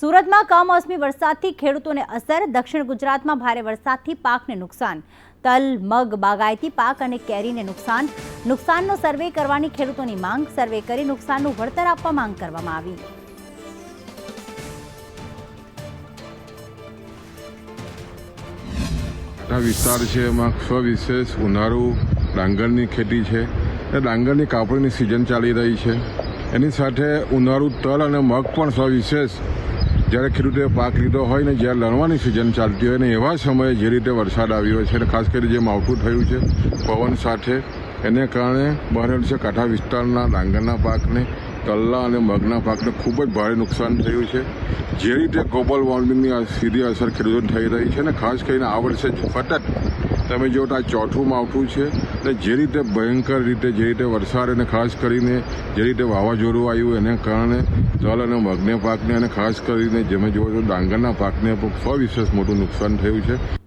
સુરતમાં કમોસમી વરસાદથી ખેડૂતોને અસર, દક્ષિણ ગુજરાતમાં ભારે વરસાદથી પાકને નુકસાન. તલ, મગ, બાગાયતી પાક અને કેરીને નુકસાન. નુકસાનનો સર્વે કરવાની ખેડૂતોની માંગ, સર્વે કરી નુકસાનનું વળતર આપવા માંગ કરવામાં આવી. વિસ્તાર છે, એમાં સવિશેષ ઉનાળુ, ડાંગરની ખેતી છે. ડાંગરની કાપણીની સિઝન ચાલી રહી છે. એની સાથે ઉનાળુ તલ અને મગ પણ સવિશેષ જ્યારે ખેડૂતે પાક લીધો હોય ને જ્યારે લણવાની સિઝન ચાલતી હોય ને એવા સમયે જે રીતે વરસાદ આવ્યો છે અને ખાસ કરીને જે માવઠું થયું છે, પવન સાથે, એને કારણે બહાર છે કાંઠા વિસ્તારના ડાંગરના પાકને તલ્લા અને મગના પાકને ખૂબ જ ભારે નુકસાન થયું છે. જે રીતે ગ્લોબલ વોર્મિંગની સીધી અસર ખેડૂતોને થઈ રહી છે અને ખાસ કરીને આ વર્ષે સતત તમે જો આ ચોથું માવઠું છે. અને જે રીતે ભયંકર રીતે, જે રીતે વરસાદ અને ખાસ કરીને જે રીતે વાવાઝોડું આવ્યું એને કારણે તલ અને મગને પાકને અને ખાસ કરીને જેમે જોવો તો ડાંગરના પાકને પણ સવિશેષ મોટું નુકસાન થયું છે.